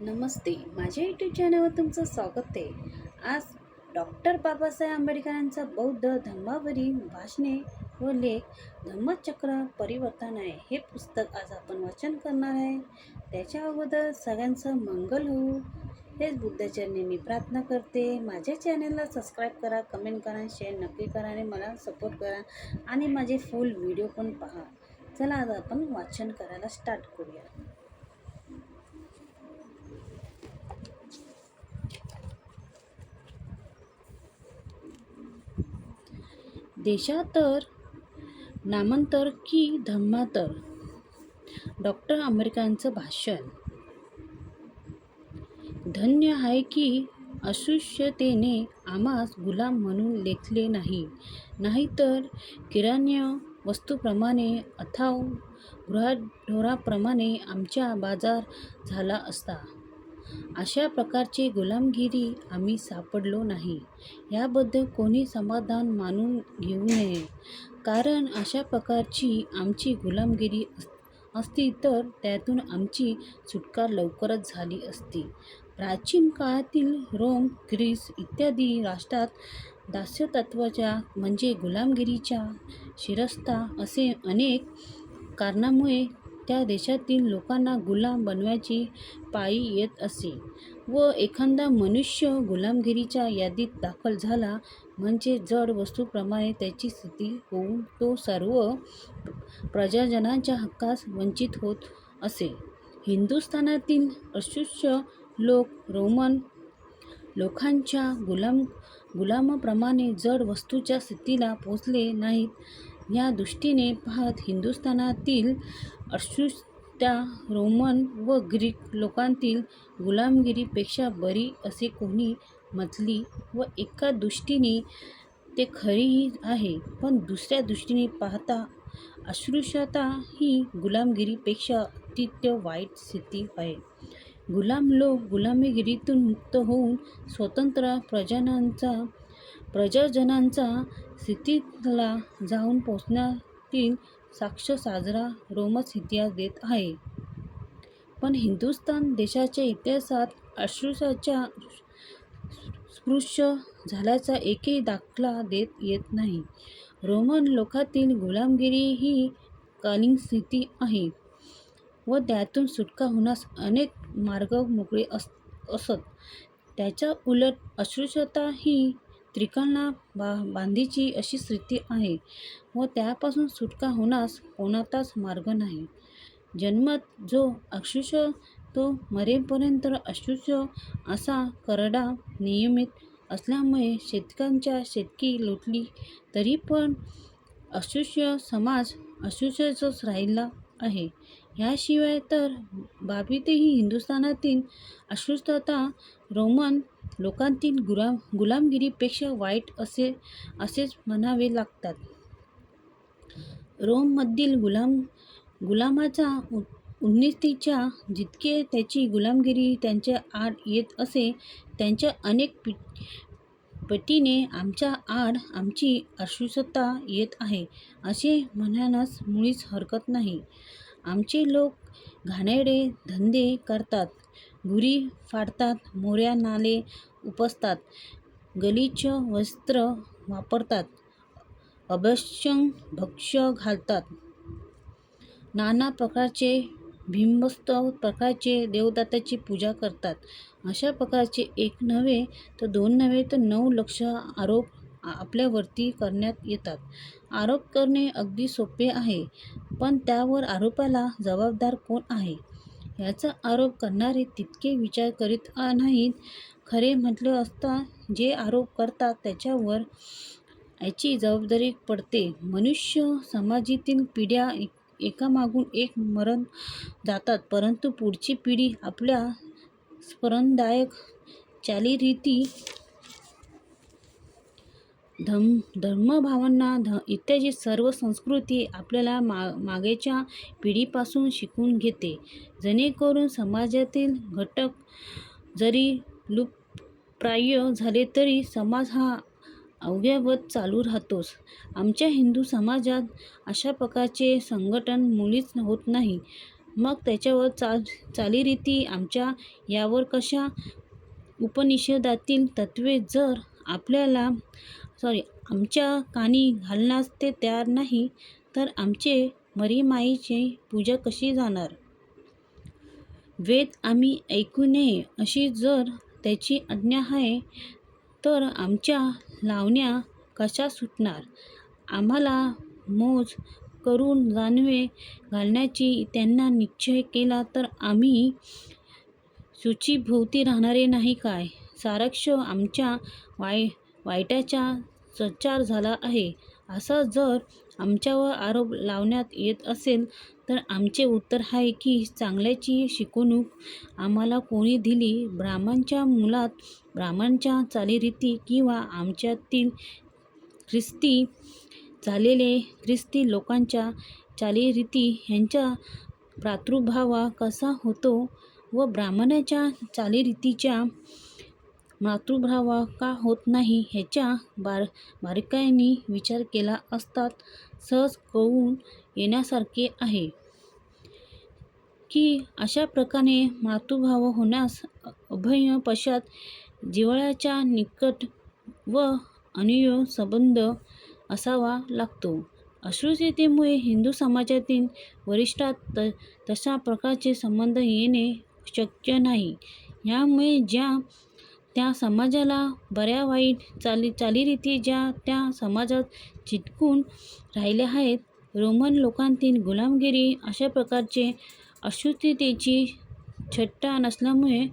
नमस्ते. माझ्या यूट्यूब चॅनलवर तुमचं स्वागत आहे. आज डॉक्टर बाबासाहेब आंबेडकरांचा बौद्ध धर्मावरील भाषणे व लेख धम्मचक्र परिवर्तन आहे. हे पुस्तक आज आपण वाचन करणार आहे. त्याच्या अगोदर सगळ्यांचं मंगल होऊ हेच बुद्धाचरणी मी प्रार्थना करते. माझ्या चॅनलला सबस्क्राईब करा कमेंट करा शेअर नक्की करा आणि मला सपोर्ट करा आणि माझे फुल व्हिडिओ पण पहा. चला आज आपण वाचन करायला स्टार्ट करूया. देशातर नामांतर की धर्मांतर डॉक्टर आंबेडकरांचं भाषण. धन्य आहे की अस्पृश्यतेने आम्हास गुलाम म्हणून लेखले नाही. नाहीतर किराण्य वस्तूप्रमाणे अथाव गृहाढोराप्रमाणे आमचा बाजार झाला असता. अशा प्रकारची गुलामगिरी आम्ही सापडलो नाही. याबद्दल कोणी समाधान मानून घेऊ नये. कारण अशा प्रकारची आमची गुलामगिरी अस असती तर त्यातून आमची सुटका लवकरच झाली असती. प्राचीन काळातील रोम ग्रीस इत्यादी राष्ट्रात दास्यतत्वाच्या म्हणजे गुलामगिरीच्या शिरस्ता असे अनेक कारणामुळे त्या देशातील लोकांना गुलाम बनवायची पाळी येत असे व एखादा मनुष्य गुलामगिरीच्या यादीत दाखल झाला म्हणजे जड वस्तूप्रमाणे त्याची स्थिती होऊन तो सर्व प्रजाजनांच्या हक्कास वंचित होत असे. हिंदुस्थानातील अस्पृश्य लोक रोमन लोकांच्या गुलाम गुलामाप्रमाणे जड वस्तूच्या स्थितीला पोचले नाहीत. या दृष्टीने पाहत हिंदुस्थानातील अस्पृश्यता रोमन व ग्रीक लोकांतील गुलामगिरीपेक्षा बरी असे कोणी म्हटली व एका दृष्टीने ते खरीही आहे पण दुसऱ्या दृष्टीने पाहता अस्पृश्यता ही गुलामगिरीपेक्षा अतिशय वाईट स्थिती आहे. गुलाम लोक गुलामीगिरीतून मुक्त होऊन स्वतंत्र प्रजनांचा प्रजाजनांचा स्थितीला जाऊन पोचण्यातील साक्ष साजरा रोमच इतिहास देत आहे. पण हिंदुस्थान देशाच्या इतिहासात अस्पृश्याच्या स्पृश्य झाल्याचा एकही दाखला देत येत नाही. रोमन लोकातील गुलामगिरी ही कालीन स्थिती आहे व त्यातून सुटका होण्यास अनेक मार्ग मोकळे अस असत. त्याच्या उलट अस्पृश्यता ही त्रिकाणा बा बांधीची अशी स्थिती आहे व त्यापासून सुटका होण्यास कोणाचाच मार्ग नाही. जन्मत जो अक्षुष तो मरेपर्यंत अक्षुष असा करडा नियमित असल्यामुळे शेतकांच्या शेतकी लुटली तरी पण अस्पृश्य समाज अस्पृश्यच राहिला आहे. ह्याशिवाय तर बाबीतही हिंदुस्थानातील अस्पृश्यता रोमन लोकांतील गुलाम गुलामगिरीपेक्षा वाईट असे असेच म्हणावे लागतात. रोममधील गुलाम गुलामाचा उ उन्नतीच्या जितके त्याची गुलामगिरी त्यांच्या आड येत असे त्यांच्या अनेक पि पटीने आमच्या आड आमची अस्पृश्यता येत आहे असे म्हणण्यास मुळीच हरकत नाही. आमचे लोक घाणेरडे धंदे करतात. गुरी फाडतात मोऱ्या नाले उपसतात गलिच्छ वस्त्र वापरतात अभक्षण भक्ष्य घालतात. नाना प्रकारचे भिंबस्त प्रकारचे देवदाताची पूजा करतात. अशा प्रकारचे एक नव्हे तर दोन नव्हे तर नऊ लक्ष आरोप आपल्यावरती करण्यात येतात. आरोप करणे अगदी सोपे आहे पण त्यावर आरोपाला जबाबदार कोण आहे? याचा आरोप करणारे तितके विचार करीत नाहीत. खरे म्हटले असता जे आरोप करतात त्याच्यावर याची जबाबदारी पडते. मनुष्य समाजातील पिढ्या एकामागून एक मरण जातात परंतु पुढची पिढी आपल्या स्मरणदायक चालीरीती धम धर्मभावना ध इत्यादी सर्व संस्कृती आपल्याला मा मागेच्या पिढीपासून शिकून घेते. जेणेकरून समाजातील घटक जरी लुप्तप्राय झाले तरी समाज हा अवघ्यावत चालू राहतोच. आमच्या हिंदू समाजात अशा प्रकारचे संघटन मुळीच होत नाही. मग त्याच्यावर चाल चालीरीती आमच्या यावर कशा उपनिषदातील तत्त्वे जर आपल्याला सॉरी आमच्या कानी घालण्यास ते तयार नाही तर आमचे मरीमाईची पूजा कशी जाणार? वेद आम्ही ऐकू नये अशी जर त्याची आज्ञा आहे तर आमच्या लावण्या कशा सुटणार? आम्हाला मोज करून जानवे घालण्याची त्यांना निश्चय केला तर आम्ही शुचीभोवती राहणारे नाही काय? सारक्ष आमच्या वाय वाईटाचा सच्चार झाला आहे. असा जर आमच्यावर आरोप लावण्यात येत असेल तर आमचे उत्तर आहे की चांगल्याची शिकवणूक आम्हाला कोणी दिली? ब्राह्मणाच्या मुलात ब्राह्मणाच्या चालीरीती किंवा आमच्यातील ख्रिस्ती झालेले ख्रिस्ती लोकांच्या चालीरीती ह्यांचा प्रादुर्भाव कसा होतो व ब्राह्मणाच्या चालीरीतीच्या मातृभाव का होत नाही ह्याच्या बार बारकाईने विचार केला असतात. सहज कळून येण्यासारखे आहे. की अशा प्रकारे मातृभाव होण्यास अभय पश्चात जिवळ्याच्या निकट व अन्योन्य संबंध असावा लागतो. अस्पृश्यतेमुळे हिंदू समाजातील वरिष्ठात त तशा प्रकारचे संबंध येणे शक्य नाही. यामुळे ज्या त्या समाजाला बऱ्या वाईट चाली चालीरीती ज्या त्या समाजात चिटकून राहिल्या आहेत रोमन लोकांतील गुलामगिरी अशा प्रकारचे अशुद्धतेची छट्टा नसल्यामुळे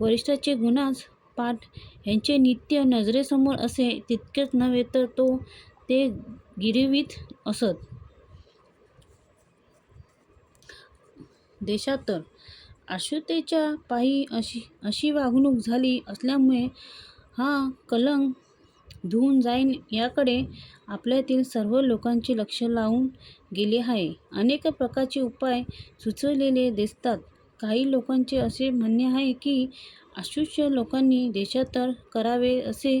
वरिष्ठाचे गुणास पाठ ह्यांचे नित्य नजरेसमोर असे तितकेच नव्हे तर तो ते गिरवीत असत. देशात तर अस्पृश्यतेच्या पायी अशी अशी वागणूक झाली असल्यामुळे हा कलंक धुवून जाईन याकडे आपल्यातील सर्व लोकांचे लक्ष लावून गेले आहे. अनेक प्रकारचे उपाय सुचवलेले दिसतात. काही लोकांचे असे म्हणणे आहे की अशुष्य लोकांनी देशांतर करावे असे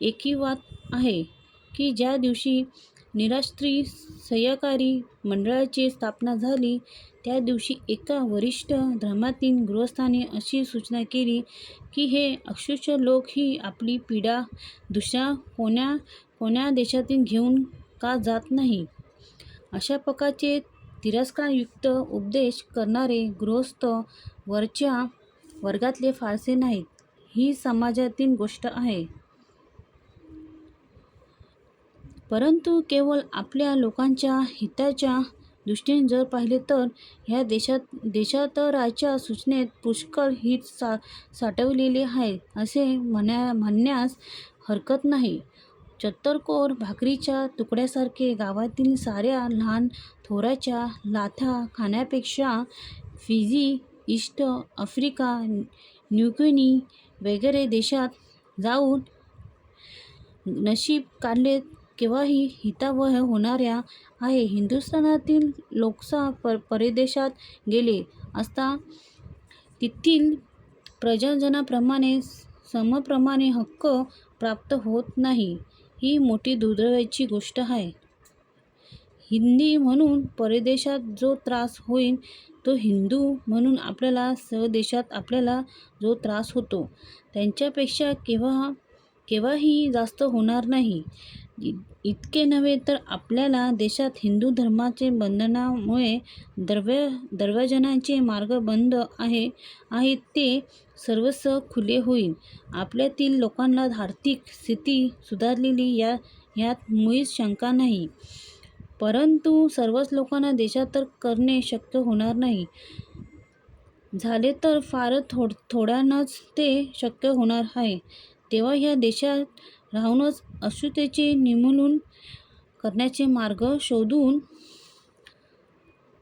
एकीवात आहे की ज्या दिवशी निराश्री सहकारी मंडळाची स्थापना झाली. त्या दिवशी एका वरिष्ठ धर्मातील गृहस्थाने अशी सूचना केली की हे अक्षुष लोक ही आपली पीडा दुसऱ्या कोण्या कोण्या देशातून घेऊन का जात नाही? अशा प्रकारचे तिरस्कारयुक्त उपदेश करणारे गृहस्थ वरच्या वर्गातले फारसे नाहीत. ही समाजातील गोष्ट आहे. परंतु केवळ आपल्या लोकांच्या हिताच्या दृष्टीने जर पाहिले तर ह्या देशात देशांतराच्या सूचनेत पुष्कळ हित सा साठवलेले आहे असे म्हणा म्हणण्यास हरकत नाही. चत्तरकोर भाकरीच्या तुकड्यासारखे गावातील साऱ्या लहान थोराच्या लाथा खाण्यापेक्षा फिजी ईस्ट आफ्रिका न्यूगिनी वगैरे देशात जाऊन नशीब काढले केव्हाही हितावह होणाऱ्या आहे. हिंदुस्थानातील लोकसा पर परदेशात गेले असता तेथील प्रजाजनाप्रमाणे समप्रमाणे हक्क प्राप्त होत नाही ही मोठी दुर्दैवाची गोष्ट आहे. हिंदी म्हणून परदेशात जो त्रास होईल तो हिंदू म्हणून आपल्याला स्वदेशात आपल्याला जो त्रास होतो त्याच्यापेक्षा केव्हा केव्हाही जास्त होणार नाही. इतके नव्हे तर आपल्याला देशात हिंदू धर्माचे बंधनामुळे दर्व्या दर्व्याजनांचे मार्ग बंद आहे आहेत ते सर्वस्व खुले होईल. आपल्यातील लोकांना आर्थिक स्थिती सुधारलेली या ह्यात मुळीच शंका नाही. परंतु सर्वच लोकांना देशांतर करणे शक्य होणार नाही. झाले तर फारच थोड थोड्यानंच ते शक्य होणार आहे. तेव्हा ह्या देशात राहूनच अशुतेचे निर्मूलन करण्याचे मार्ग शोधून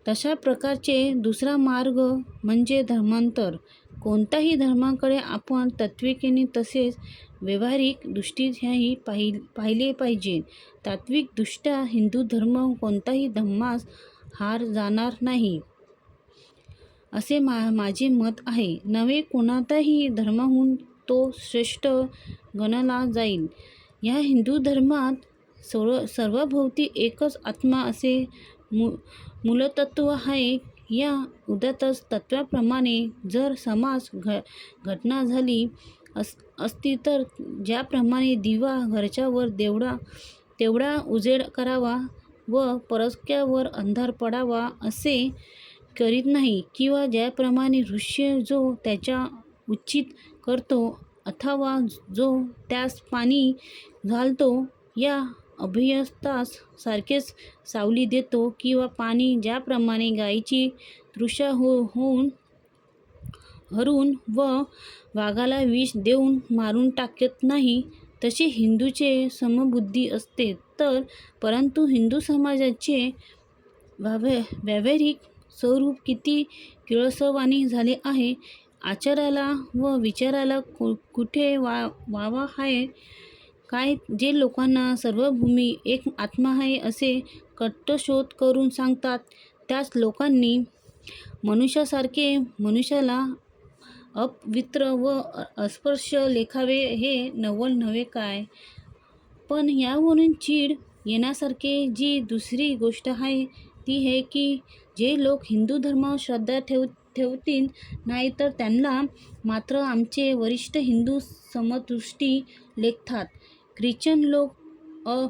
तशा प्रकारचे दुसरा मार्ग म्हणजे धर्मांतर. कोणत्याही धर्माकडे आपण तत्विकेने तसेच व्यावहारिक दृष्टीच्याही पाहि पाहिले पाहिजे. तात्विकदृष्ट्या हिंदू धर्म कोणताही धर्मास हार जाणार नाही असे मा माझे मत आहे. नवे कोणताही धर्माहून तो श्रेष्ठ गणला जाईल. या हिंदू धर्मात सर्व सर्वभोवती एकच आत्मा असे मु मूलतत्व आहे. या उदात्त तत्त्वाप्रमाणे जर समाज घ घटना झाली अस असती तर ज्याप्रमाणे दिवा घरच्यावर देवडा तेवढा उजेड करावा व परस्क्यावर अंधार पडावा असे करीत नाही किंवा ज्याप्रमाणे ऋष्य जो त्याच्या उचित करतो अथवा जो त्यास पाणी घालतो या अभ्यस्तास सारखेच सावली देतो किंवा पाणी ज्याप्रमाणे गायीची तृषा हो होऊन हरून व वाघाला विष देऊन मारून टाकत नाही तसे हिंदूचे समबुद्धी असते. तर परंतु हिंदू समाजाचे व्याव व्यावहारिक स्वरूप किती किळसवाणी झाले आहे आचाराला व विचाराला कु कुठे वा वावा आहे काय जे लोकांना सर्वभूमी एक आत्मा आहे असे कट्टशोध करून सांगतात त्याच लोकांनी मनुष्यासारखे मनुष्याला अपवित्र व अस्पर्श लेखावे हे नवल नव्हे काय? पण यावरून चीड येण्यासारखे जी दुसरी गोष्ट आहे ती हे की जे लोक हिंदू धर्मावर श्रद्धा ठेव ठेवतील. नाही तर त्यांना मात्र आमचे वरिष्ठ हिंदू समदृष्टी लेखतात. ख्रिश्चन लोक अ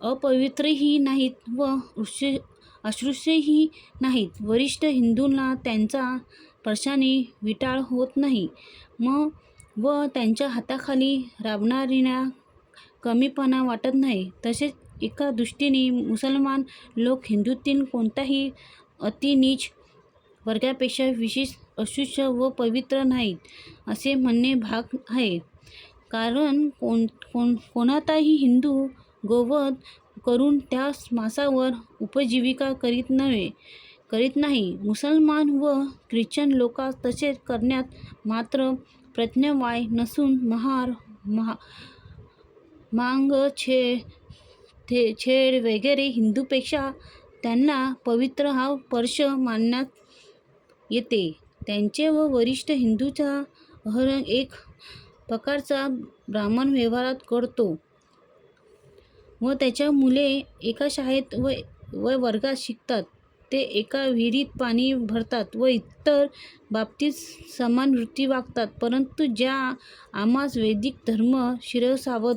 अपवित्रही नाहीत व अशु अस्पृश्यही नाहीत. वरिष्ठ हिंदूंना त्यांचा स्पर्शाने विटाळ होत नाही. मग व त्यांच्या हाताखाली राबणाऱ्या कमीपणा वाटत नाही. तसेच एका दृष्टीने मुसलमान लोक हिंदूतील कोणताही अतिनीच वर्गापेक्षा विशेष अस्पृश्य व पवित्र नाहीत असे म्हणणे भाग आहे. कारण कोण कोण कोणाताही हिंदू गोवध करून त्या मासावर उपजीविका करीत नव्हे करीत नाही. मुसलमान व ख्रिश्चन लोका तसे करण्यात मात्र प्रज्ञावाय नसून महार महा मांग छे थे छेड वगैरे हिंदूपेक्षा त्यांना पवित्र हा स्पर्श मानण्यात येते. त्यांचे व वरिष्ठ हिंदूचा अहरण एक प्रकारचा ब्राह्मण व्यवहारात करतो व त्याच्या मुले एका शाळेत व व वर्गात शिकतात. ते एका विहिरीत पाणी भरतात व इतर बाबतीत समान वृत्ती वागतात. परंतु ज्या आम्हास वैदिक धर्म शिरसावत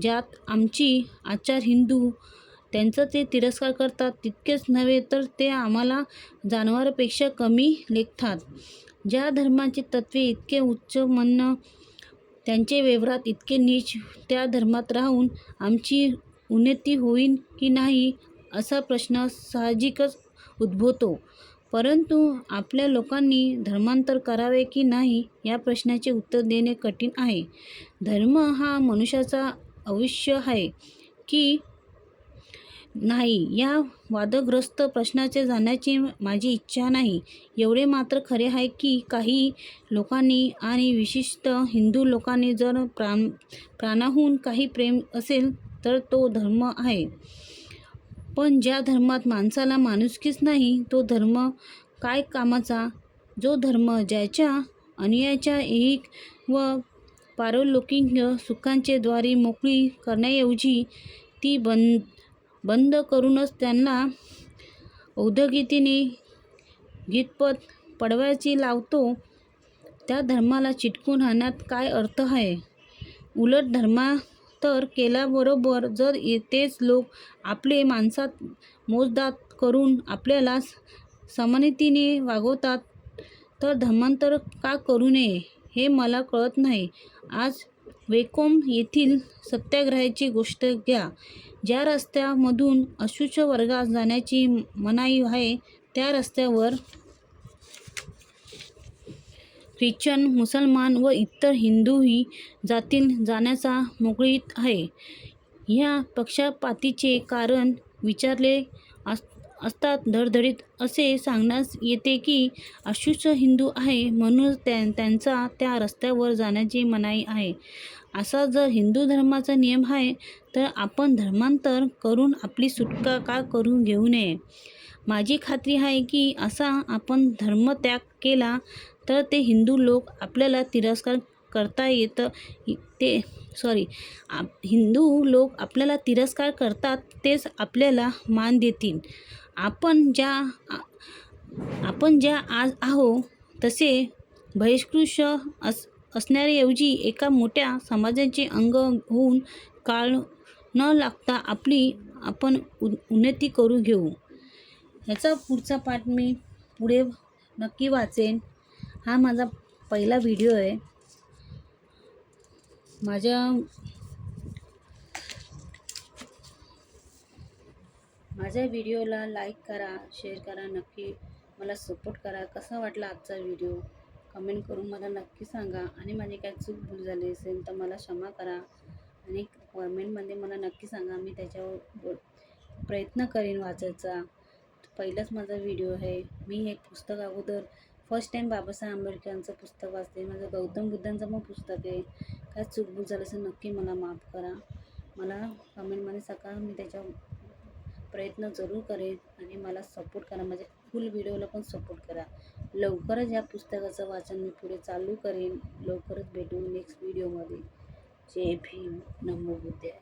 ज्यात आमची आचार हिंदू त्यांचा ते तिरस्कार करतात तितकेच नव्हे तर ते आम्हाला जनावरांपेक्षा कमी लेखतात. ज्या धर्माचे तत्त्वे इतके उच्च म्हणणं त्यांचे व्यवहारात इतके नीच त्या धर्मात राहून आमची उन्नती होईल की नाही असा प्रश्न साहजिकच उद्भवतो. परंतु आपल्या लोकांनी धर्मांतर करावे की नाही या प्रश्नाचे उत्तर देणे कठीण आहे. धर्म हा मनुष्याचा अवश्य आहे की नाही या वादग्रस्त प्रश्नाचे जाण्याची माझी इच्छा नाही. एवढे मात्र खरे आहे की काही लोकांनी आणि विशिष्ट हिंदू लोकांनी जर प्राण प्राणाहून काही प्रेम असेल तर तो धर्म आहे. पण ज्या धर्मात माणसाला माणुसकीच नाही तो धर्म काय कामाचा? जो धर्म ज्याच्या अनुयायाच्या एक व पारलौकिक सुखांचे द्वारे मोकळी करण्याऐवजी ती बंद बंद करूनच त्यांना औद्योगिकीने गीतपत पडवायची लावतो. त्या धर्माला चिटकून राहण्यात काय अर्थ आहे? उलट धर्मांतर केल्याबरोबर जर तेच लोक आपले माणसात मोजदाद करून आपल्याला समानतेने वागवतात तर धर्मांतर का करू नये हे मला कळत नाही. आज वेकोम येथील सत्याग्रहाची गोष्ट घ्या. ज्या रस्त्यामधून अशुच वर्गास जाण्याची मनाई आहे त्या रस्त्यावर ख्रिश्चन मुसलमान व इतर हिंदूही जातील जाण्याचा मोकळीत आहे. ह्या पक्षपातीचे कारण विचारले असतात. धडधडीत असे सांगण्यास येते की अस्पृश्य हिंदू आहे म्हणून त्या त्यांचा त्या रस्त्यावर जाण्याची मनाई आहे. असा जर हिंदू धर्माचा नियम आहे तर आपण धर्मांतर करून आपली सुटका का करून घेऊ नये? माझी खात्री आहे की असा आपण धर्मत्याग केला तर ते हिंदू लोक आपल्याला तिरस्कार करता येतं ते सॉरी आप हिंदू लोक आपल्याला तिरस्कार करतात तेच आपल्याला मान देतील. आपण ज्या आपण ज्या आज आहो तसे बहिष्कृत अस असणाऱ्याऐवजी एका मोठ्या समाजाचे अंग होऊन काळ न लागता आपली आपण उ उन्नती करू घेऊ. याचा पुढचा पाठ मी पुढे नक्की वाचेन. हा माझा पहिला व्हिडिओ आहे. माझ्या माझ्या व्हिडिओला लाईक करा शेअर करा नक्की. मला सपोर्ट करा. कसा वाटला आजचा व्हिडिओ? कमेंट करून मला नक्की सांगा. आणि माझी काय चूक भूल झाली असेल तर मला क्षमा करा. आणि कमेंटमध्ये मला नक्की सांगा. मी त्याच्यावर प्रयत्न करेन वाचायचा. पहिलाच माझा व्हिडिओ आहे. मी एक पुस्तक अगोदर फर्स्ट टाईम बाबासाहेब आंबेडकरांचं पुस्तक वाचते. माझं गौतम बुद्धांचं पण पुस्तक आहे. काय चूकभूल झालं असेल नक्की मला माफ करा. मला कमेंटमध्ये सकाळ मी त्याच्या प्रयत्न जरूर करेन आणि मला सपोर्ट करा. माझ्या फुल व्हिडिओला पण सपोर्ट करा. लवकरच या पुस्तकाचं वाचन मी पुढे चालू करेन. लवकरच भेटू नेक्स्ट व्हिडिओमध्ये जय भीम. नमो बुद्धाय.